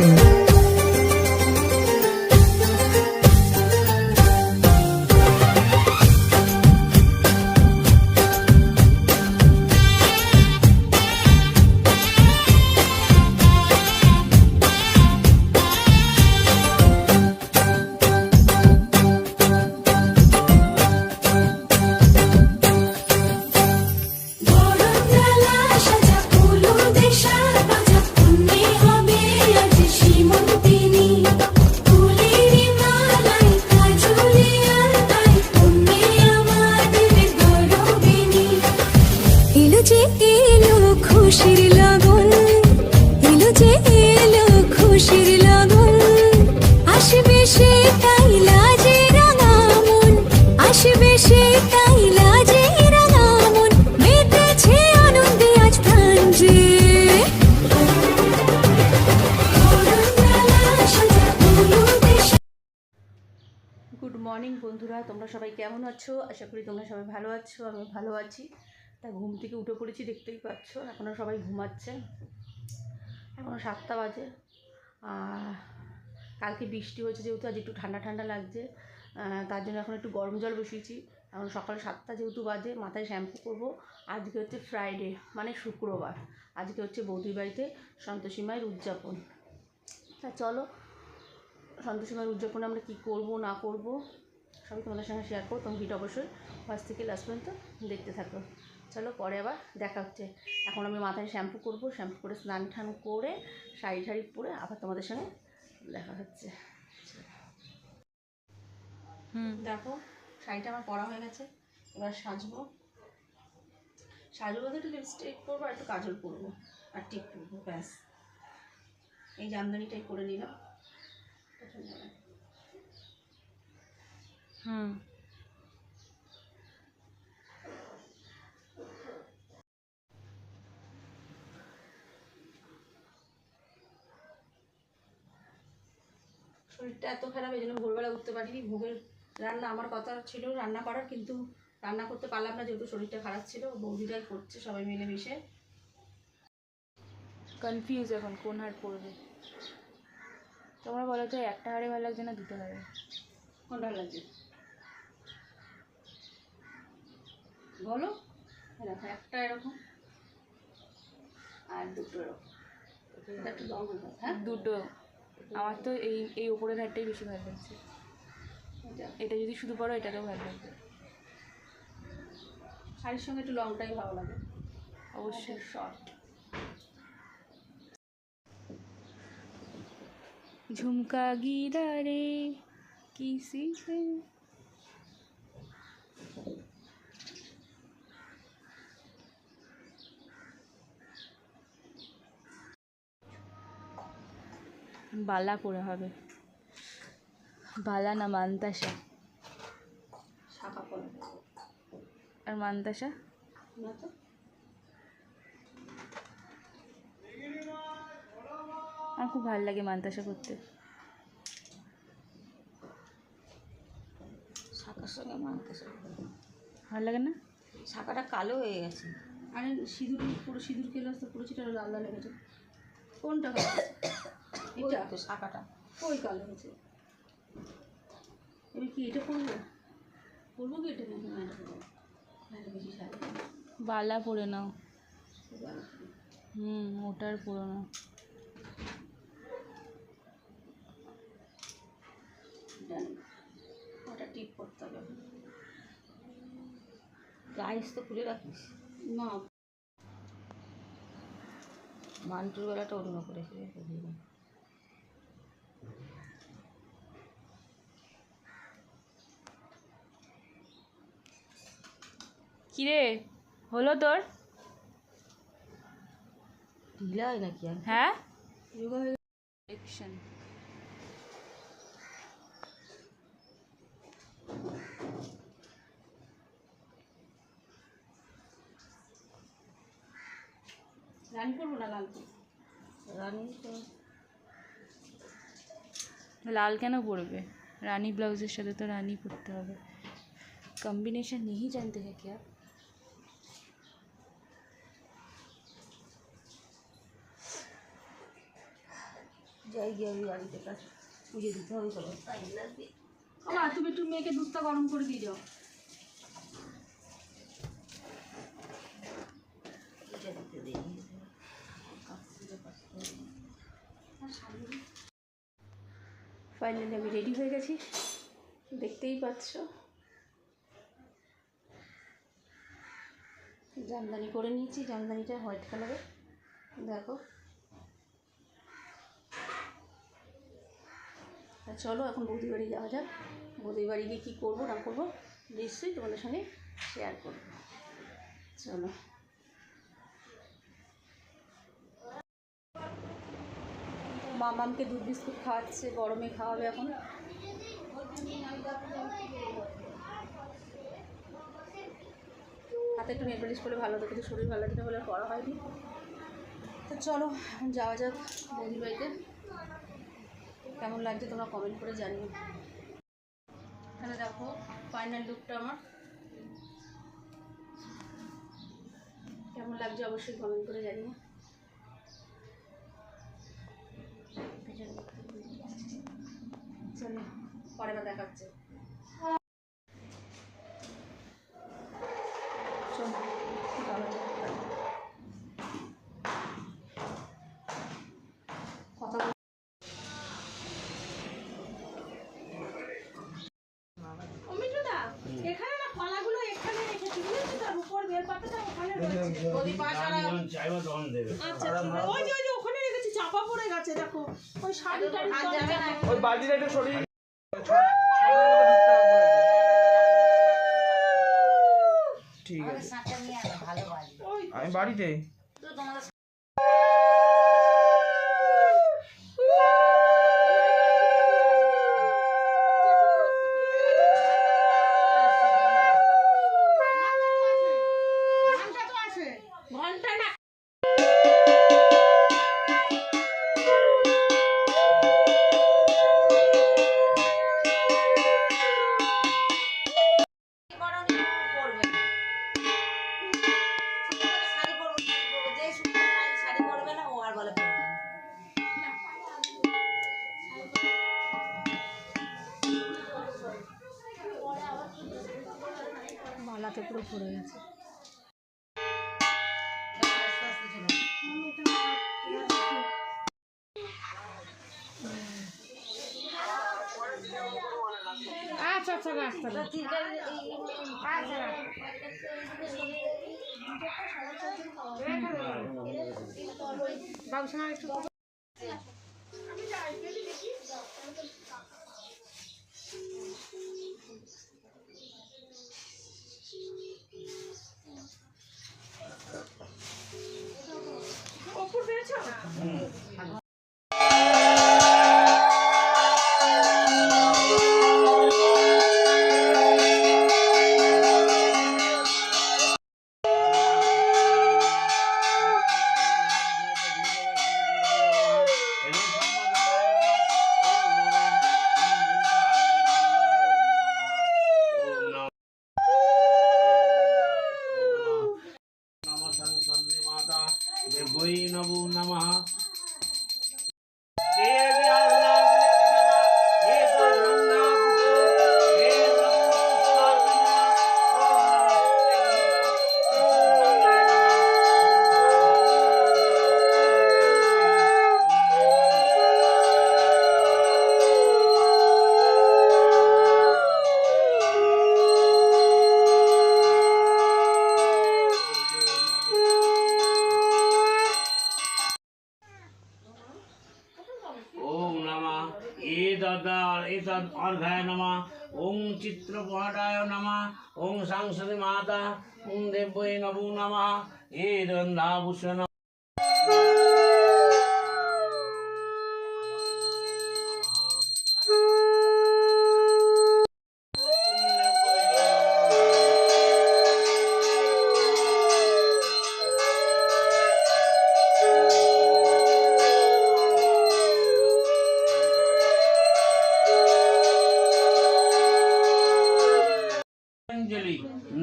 Productions. তোমরা সবাই কেমন আছো? আশা করি তোমরা সবাই ভালো আছো আমি ভালো আছি। তা ঘুম থেকে উঠে পড়েছি, দেখতেই পাচ্ছ। এখনও সবাই ঘুমাচ্ছে। এখনও সাতটা বাজে। আর কালকে বৃষ্টি হয়েছে যেহেতু, আজ একটু ঠান্ডা ঠান্ডা লাগছে। তার জন্য এখন একটু গরম জল বসিয়েছি। এখন সকাল সাতটা যেহেতু বাজে, মাথায় শ্যাম্পু করব। আজকে হচ্ছে ফ্রাইডে মানে শুক্রবার। আজকে হচ্ছে বৌদির বাড়িতে সন্তোষী মায়ের উদযাপন। তা চলো, সন্তোষী মায়ের উদযাপনে আমরা কী করব, না করব? সবই তোমাদের সঙ্গে শেয়ার করো তোমার ভিডিও অবশ্যই ফার্স্ট থেকে লাস্ট পর্যন্ত দেখতে থাকো। চলো পরে আবার দেখা হচ্ছে। এখন আমি মাথায় শ্যাম্পু করব শ্যাম্পু করে স্নান টান করে শাড়ি ঠাড়ি পরে আবার তোমাদের সঙ্গে দেখা হচ্ছে। হুম। দেখো শাড়িটা আমার পরা হয়ে গেছে এবার সাজবো। সাজবো বলতে একটু লিপস্টিক করব আর একটু কাজল করব আর টিপ করব ব্যাস। এই জামদানিটাই করে নিলাম। হুম শরীরটা এত খারাপ এই জন্য ভোরবেলা উঠতে পারিনি। ভোগের রান্না আমার কথা ছিল রান্না করার কিন্তু রান্না করতে পারলাম না যেহেতু শরীরটা খারাপ ছিল। বৌদিরাই করছে সবাই মিলে মিশে। কনফিউজ এখন কোন হার পড়বে তোমরা বলো তো একটা হারে ভালো লাগছে না দুটো হারে কোনটা লাগছে? বলো? দেখো একটা এরকম আর দুটো এরকম। হয়ে দুটো। আমার তো এই এই ওপরের হারটাই বেশি ভালো লাগছে। এটা। এটা যদি শুধু পড়ো এটাকেও ভালো লাগবে। শাড়ির সঙ্গে একটু লংটাই ভালো লাগে। অবশ্যই। শর্ট ঝুমকা গিরা রে কিসি? বালা করে হবে। বালা না মান্তাসা? আর মান্তাসা? আমার খুব ভালো লাগে মান্তাসা করতে। শাখার সঙ্গে মানতে ভালো লাগে না? শাখাটা কালো হয়ে গেছে। আরে সিঁদুর পুরো সিঁদুর খেলে তো পুরো চিটা লাল লাল হয়ে গেছে। কোনটা কালো? এটা? শাখাটা। ওই কালো হয়েছে। এবার কি এটা পরবো পরবো কি এটা না বেশি শাড়ি বালা পরে নাও। হুম ওটার পরে নাও ওটা টিপ করতে হবে। গাইস তো খুলে রাখিস। না। মান্টুর বেলাটা অন্য করেছে কিরে হলো তোর? ঢিলা হয়? নাকি হ্যাঁ রান না লাল রানি লাল কেন পরবে রানী ব্লাউজের সাথে তো রানী পরতে হবে। কম্বিনেশন নেই জানতে হ্যাঁ কি যাই গিয়ে আমি বাড়িতে কাজ পুজো দিতে হবে তো। টাইম লাগবে তুমি একটু মেয়েকে দুধটা গরম করে দিয়ে যাও। ফাইনালি আমি রেডি হয়ে গেছি। দেখতেই পাচ্ছ। জামদানি করে নিয়েছি। জামদানিটা হোয়াইট কালারের। দেখো। তা চলো এখন বৌদি বাড়ি যাওয়া যাক। বৌদি বাড়ি গিয়ে কী করব, না করব, নিশ্চয়ই তোমাদের সঙ্গে শেয়ার করব। চলো। মামামকে দুধ বিস্কুট খাওয়াচ্ছে, গরমে খাওয়াবে এখন। হাতে একটু নেল করলে ভালো হতো, কিন্তু শরীর ভালো লাগছে বলে করা হয়নি। তো চলো যাওয়া যাক বৌদির বাড়িতে। কেমন লাগছে তোমরা কমেন্ট করে জানিও। এখানে দেখো ফাইনাল লুকটা আমার। কেমন লাগছে অবশ্যই কমেন্ট করে জানিও। চলো পরে আবার দেখাচ্ছে চলো যাওয়া যাক। কথা বল- অমিতদা, এখানে না কলাগুলো এখানে রেখেছি বুঝেছ তো? আর উপর বেল পাতাটা ওখানে রয়েছে। যখন চাইব তখন দেবে আচ্ছা, ঠিক আছে। ওই যে, ওখানে রেখেছি, চাপা পড়ে গেছে দেখো। ওই শাড়ি টাড়ি সব জায়গায়। ওই বালতিটা একটু সরিয়ে ঠিক আছে আমি বাড়িতে? তো ঠিক আছে, আচ্ছা বাবু একটু অপুর পেয়েছ? Yeah. এতদ্ এতদ্ অর্ঘায় নমঃ ওং চিত্রপটায় নমঃ ওং সাংসদে মাতা ওং দেব্যৈ নমো নমঃ অঞ্জলি,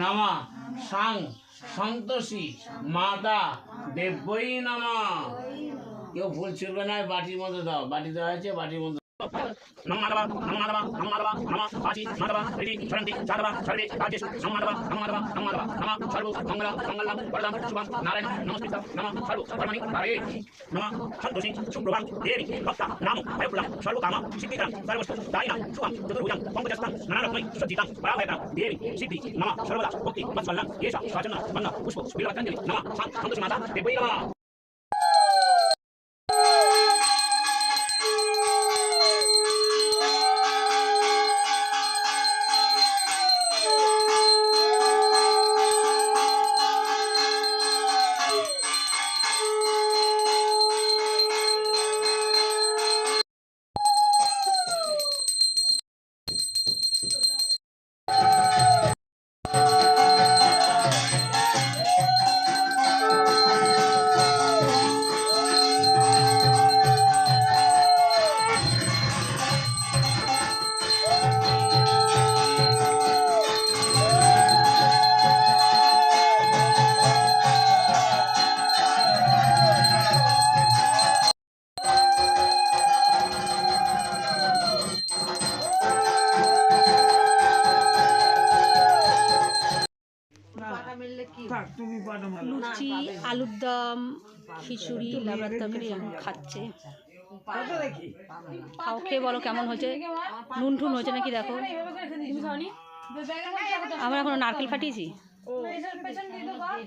নমা, সাং, সন্তোষী মাতা দেব্যই নামা। কেউ ফুল ছিল না বাটির মধ্যে দাও বাটি দেওয়া হয়েছে, বাটির মধ্যে नमो माधव नमो माधव नमो माधव नम काशी माधव ऋषि शरंति साधव सर्वे, राजेश, नमो माधव नमो माधव नमो माधव नम सर्व, मंगल, मंगलम, वरदम, शुभम, नारायण, नमस्कृत, नम, सर्व परमणि हरे, नम सन्तोषि सुप्रभां देवी, भक्ता, नाम भयपुलं सर्व काम सिद्धिकरं सर्वस्तु दायिनं, शुभं, चतुर्भुजं, पंकजस्थं नरत्मै सज्जितं, पराभयकरं, देवी, सिद्धि, नम, सर्वदा, भक्ति मत्सलं येषा स्वाचन मन्न, पुष्प विलवतञ्जलि नम सन्तोषि माता देवी नमः। খিচুড়ি লাবড়ার তরকারি এখন খাচ্ছে। কত খাও খেয়ে বলো কেমন হয়েছে? নুন টুন হয়েছে নাকি দেখো? আমরা এখন নারকেল ফাটিয়েছি।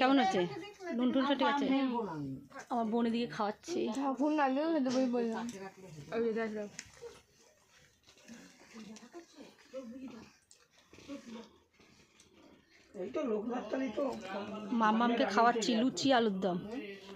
কেমন হচ্ছে? নুন টুন সব ঠিক আছে? আমার বোনের দিকে খাওয়াচ্ছি। ফোন না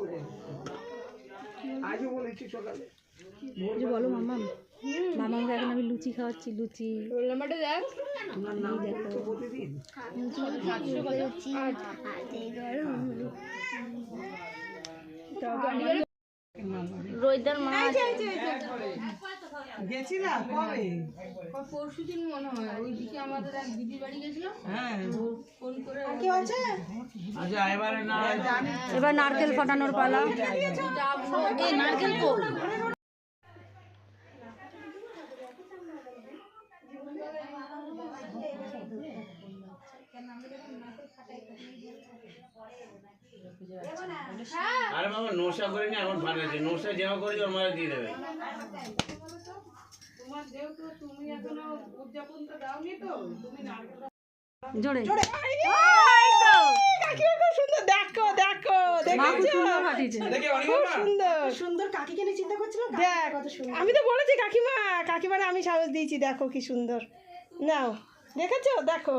করে আজও বলেছি সকালে। এই যে বলো মাম্মাম। মামাকে এখন আমি লুচি খাওয়াচ্ছি লুচি। রোহিদার মা গেছিলা? কবে? পরশুদিন মনে হয় ওইদিকে আমাদের এক দিদির বাড়ি গেছিল। হ্যাঁ। ফোন করে আচ্ছা এবারে না। এবার নারকেল ফাটানোর পালা। এই নারকেল আরে বাবা যেমন করি ওর দিয়ে দেবে। জোরে। সুন্দর। দেখো দেখো মা সুন্দর সুন্দর। সুন্দর কাকিকে নিয়ে চিন্তা করছিলাম দেখ আমি তো বলেছি কাকিমা কাকিমারে আমি সাহস দিয়েছি দেখো কি সুন্দর। নাও দেখেছ? দেখো।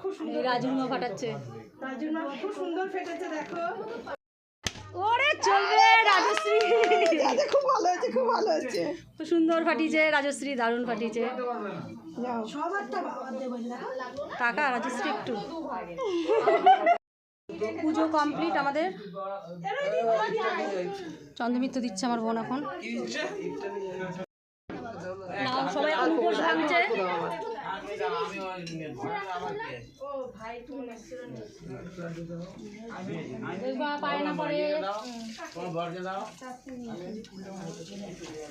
এই ফাটাচ্ছে। রাজুর মা খুব সুন্দর ফেটেছে দেখো। ওরে চলবে রাজশ্রী। খুব ভালো হয়েছে খুব ভালো হয়েছে। খুব সুন্দর ফাটিয়েছে রাজশ্রী দারুণ ফাটিয়েছে। যাও। সবারটা বাবা দেবো না কাকা রাজশ্রী একটু। পুজো কমপ্লিট আমাদের। চন্দ্রমিত্র দিচ্ছে আমার বোন এখন। সবাই ভাঙছে।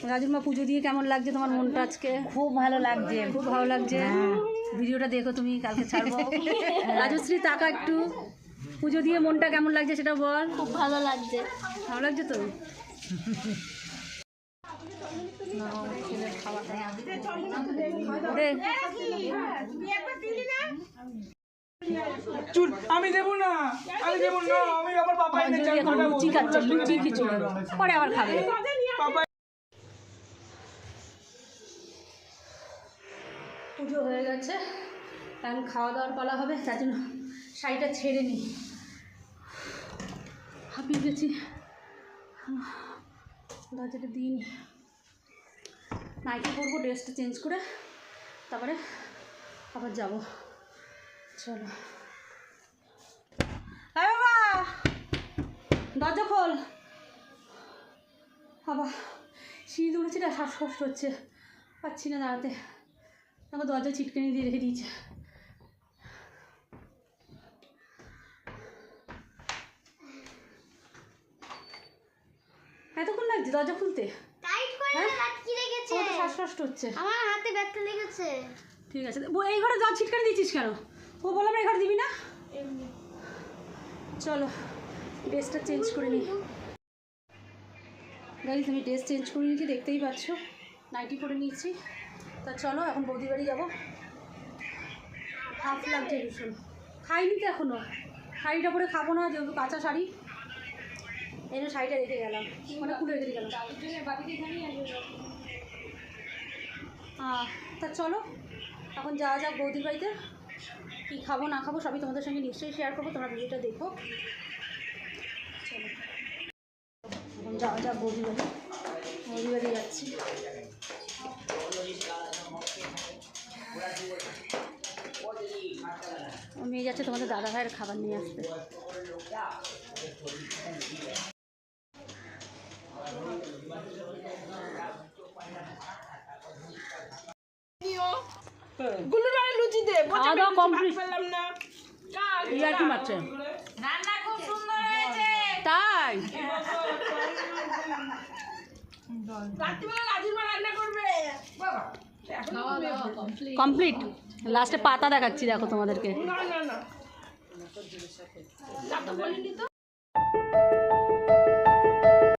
রাজুর মা পুজো দিয়ে কেমন লাগছে তোমার মনটা আজকে? খুব ভালো লাগছে। খুব ভালো লাগছে। ভিডিওটা দেখো তুমি কালকে ছাড়বো। রাজশ্রী তাকা একটু। পুজো দিয়ে মনটা কেমন লাগছে সেটা বল। খুব ভালো লাগছে। ভালো লাগছে তো? চুল আমি দেবো না আমি দেবো না আমি আবার পাপা এনে চাল এখন লুচি খাচ্ছে লুচি খিচুড়ি। পরে আবার খাবে। পুজো হয়ে গেছে এখন খাওয়া দাওয়ার পালা হবে তার জন্য শাড়িটা ছেড়ে নিই। হাঁপিয়ে গেছি। দরজাটা দিই নি নাইটি পরবো, ড্রেসটা চেঞ্জ করে তারপরে আবার যাব। চলো। বাবা! দরজা খোল। বাবা, সিঁড়ি উড়েছি না? শ্বাসকষ্ট হচ্ছে। পাচ্ছি না দাঁড়াতে। আমার দরজা ছিটকানি দিয়ে রেখে দিয়েছে। এতক্ষণ লাগছে দরজা খুলতে টাইট করে হ্যাঁ? আটকে রেখেছে আমার তো শ্বাসকষ্ট হচ্ছে। আমার হাতে ব্যথা লেগেছে। ঠিক আছে। এই ঘরে দরজা ছিটকানি দিয়েছিস কেন? ও বললাম এই ঘরে দিবি না? চলো ড্রেসটা চেঞ্জ করে নিই গাইজ আমি ড্রেস চেঞ্জ করে নিয়েছি দেখতেই পাচ্ছ। নাইটি পরে নিয়েছি। তা চলো এখন বৌদি বাড়ি যাব। হাফ লাগছে ভীষণ খাইনি তো এখনও শাড়িটা পরে খাব না যেহেতু কাঁচা শাড়ি। এই জন্য শাড়িটা রেখে গেলাম। মানে খুলে রেখে গেলাম তা চলো, এখন যাওয়া যাক বৌদির বাড়িতে। কী খাব, না খাব, সবই তোমাদের সঙ্গে নিশ্চয়ই শেয়ার করব, তোমরা ভিডিওটা দেখো। এখন যাওয়া যাক বৌদি বাড়ি। বৌদি বাড়ি যাচ্ছি। মেয়ে যাচ্ছে তোমাদের দাদা ভাইয়ের খাবার নিয়ে আসতে গুলো রায় লুচি দে খাওয়া দাওয়া কমপ্লিট। পেলাম না ইয়ার কি মারছে? তাই? রাত্রিবেলা রাজীব মা রান্না করবে। কমপ্লিট। লাস্টে পাতা দেখাচ্ছি দেখো তোমাদেরকে। না না না